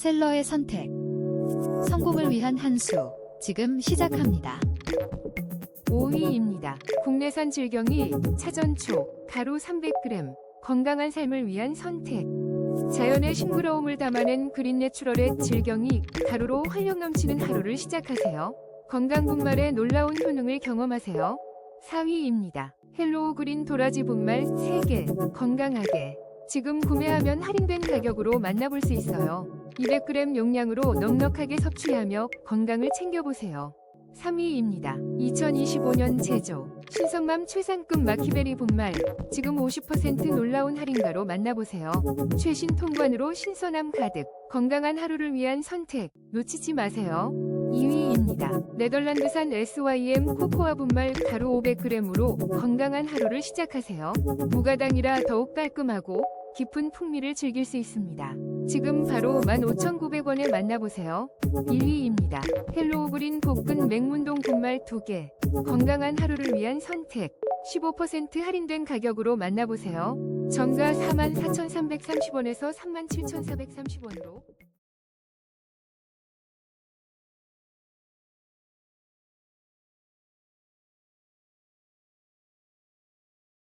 셀러의 선택. 성공을 위한 한 수. 지금 시작합니다. 5위입니다. 국내산 질경이 차전초 가루 300g 건강한 삶을 위한 선택. 자연의 싱그러움을 담아낸 그린 내추럴의 질경이 가루로 활력 넘치는 하루를 시작하세요. 건강 분말의 놀라운 효능을 경험하세요. 4위입니다. 헬로우 그린 도라지 분말 3개 건강하게 지금 구매하면 할인된 가격으로 만나볼 수 있어요. 200g 용량으로 넉넉하게 섭취하며 건강을 챙겨보세요. 3위입니다. 2025년 제조 신성맘 최상급 마키베리 분말 지금 50% 놀라운 할인가로 만나보세요. 최신 통관으로 신선함 가득 건강한 하루를 위한 선택 놓치지 마세요. 2위입니다. 네덜란드산 SYM 코코아 분말 가루 500g으로 건강한 하루를 시작하세요. 무가당이라 더욱 깔끔하고 깊은 풍미를 즐길 수 있습니다. 지금 바로 15,900원에 만나보세요. 1위입니다. 헬로우 그린 볶은 맹문동 분말 2개. 건강한 하루를 위한 선택. 15% 할인된 가격으로 만나보세요. 정가 44,330원에서 37,430원으로